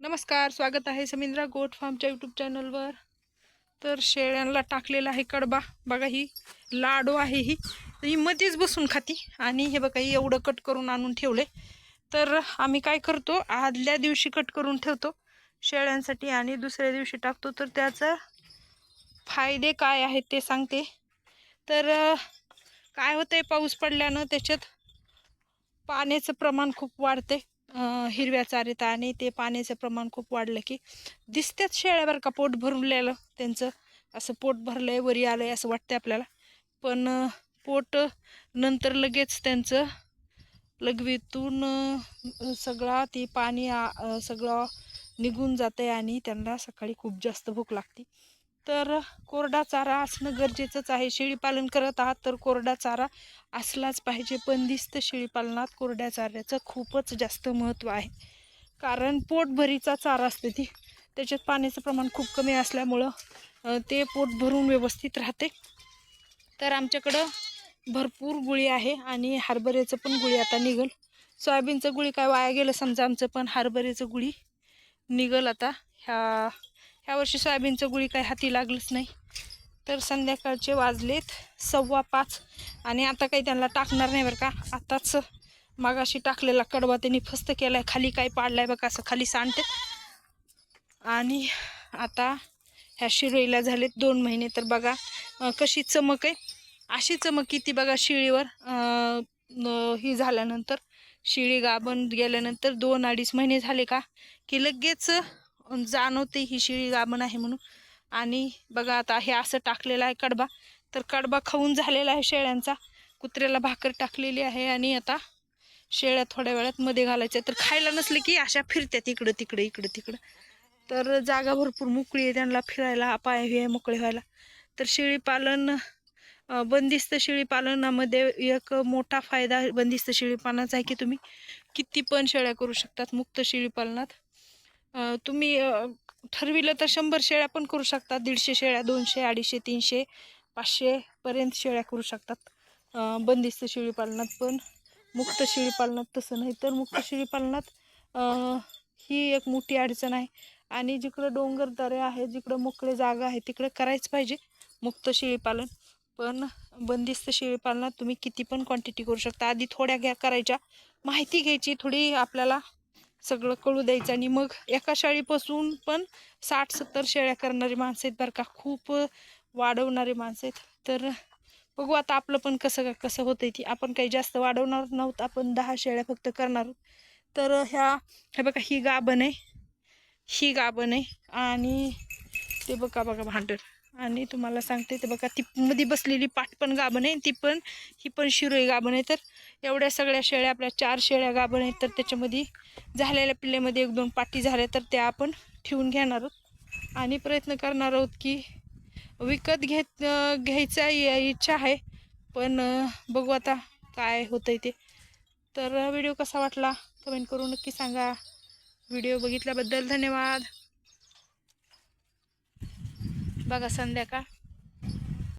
नमस्कार स्वागत आहे समिंद्रा गोट फार्मच्या यूट्यूब चॅनलवर. तर शेळ्यांना टाकलेला आहे कडबा. बघा ही लाडू आहे ही. ही मध्येच बसून खाती आणि हे बघा ही एवढं कट करून आणून ठेवले. तर आम्ही काय करतो आदल्या दिवशी कट करून ठेवतो शेळ्यांसाठी आणि दुसऱ्या दिवशी टाकतो. तर त्याचं फायदे काय आहेत ते सांगते. तर काय काय आहे पाऊस पडल्यानं त्याच्यात पाण्याचं प्रमाण खूप वाढते हिरव्या चारीत आणि ते पाण्याचं प्रमाण खूप वाढलं की दिसतात शेळ्या बरं का पोट भरलेलं त्यांचं. असं पोट भरलंय वरी आलंय असं वाटतं आपल्याला. पण पोट नंतर लगेच त्यांचं लघवीतून सगळा ती पाणी सगळं निघून जातंय आणि त्यांना सकाळी खूप जास्त भूक लागते. तर कोरडा चारा असणं गरजेचंच आहे. शेळीपालन करत आहात तर कोरडा चारा असलाच पाहिजे. बंदिस्त शेळीपालनात कोरड्या चाऱ्याचं खूपच जास्त महत्त्व आहे. कारण पोटभरीचा चारा असते ती. त्याच्यात पाण्याचं प्रमाण खूप कमी असल्यामुळं ते पोट भरून व्यवस्थित राहते. तर आमच्याकडं भरपूर गुळी आहे आणि हरभऱ्याचं पण गुळी आता निघल. सोयाबीनचं गुळी काय वाया गेलं समजा आमचं पण हरभऱ्याचं गुळी निघल आता ह्या ह्या वर्षी सोयाबीनचं गुळी काही हाती लागलंच नाही. तर संध्याकाळचे वाजलेत सव्वा पाच आणि आता काही त्यांना टाकणार नाही बरं का. आताच मागाशी टाकलेला कडवा त्यांनी फस्त केलाय खाली काय पाडलाय बघा असं खाली सांडते. आणि आता ह्या शिरोईला झालेत दोन महिने. तर बघा कशी चमक आहे. अशी चमक किती बघा शिळीवर ही झाल्यानंतर शिळी गाभण गेल्यानंतर दोन अडीच महिने झाले का की लगेच जाणवते ही शिळी गाभण आहे म्हणून. आणि बघा आता हे असं टाकलेलं आहे कडबा. तर कडबा खाऊन झालेला आहे शेळ्यांचा. कुत्र्याला भाकर टाकलेली आहे आणि आता शेळ्या थोड्या वेळात मध्ये घालायच्या. तर खायला नसले की अशा फिरत्यात इकडं तिकडं इकडं तिकडं. तर जागा भरपूर मोकळी आहे त्यांना फिरायला. पाय हे मोकळे व्हायला. तर शेळीपालन बंदिस्त शेळीपालनामध्ये एक मोठा फायदा बंदिस्त शेळीपालनाचा आहे की तुम्ही किती पण शेळ्या करू शकतात मुक्त शेळीपालनात तुम्ही ठरविलं तर शंभर शेळ्या पण करू शकतात दीडशे शेळ्या दोनशे अडीचशे तीनशे पाचशेपर्यंत शेळ्या करू शकतात. बंदिस्त शेळीपालनात पण मुक्त शेळीपालनात तसं नाही तर मुक्त शेळीपालनात ही एक मोठी अडचण आहे. आणि जिकडं डोंगर दरे आहे जिकडं मोकळे जागा आहे तिकडं करायच पाहिजे मुक्त शेळीपालन पण बंदिस्त शेळीपालनात तुम्ही किती पण क्वांटिटी करू शकता. आधी थोड्या घ्या करायच्या. माहिती घ्यायची थोडी आपल्याला सगळं कळू द्यायचं. आणि मग एका शाळेपासून पण साठ सत्तर शेळ्या करणारी माणसं आहेत बरं का. खूप वाढवणारी माणसं आहेत. तर बघू आता आपलं पण कसं का कसं होतंय ती. आपण काही जास्त वाढवणार नव्हतं. आपण दहा शेळ्या फक्त करणार. आहोत. तर ह्या हे बघा ही गाभण आहे. ही गाभण आहे. आणि ते बघा बघा भांडण. आणि तुम्हाला सांगते ते बघा ती मध्ये बसलेली पाठ पण गाभण आहे ती पण ही पण शिरोई गाभण आहे. तर एवढ्या सगळ्या शेळ्या आपल्या चार शेळ्या गाभण आहेत. तर त्याच्यामध्ये झालेल्या पिल्लेमध्ये एक दोन पाठी झाल्या तर त्या आपण ठेवून घेणार आहोत. आणि प्रयत्न करणार आहोत की विकत घेत घ्यायचा इच्छा आहे पण बघू आता काय होतं आहे ते. तर व्हिडिओ कसा वाटला? कमेंट करून नक्की सांगा. व्हिडिओ बघितल्याबद्दल धन्यवाद. बघा संध्याकाळ.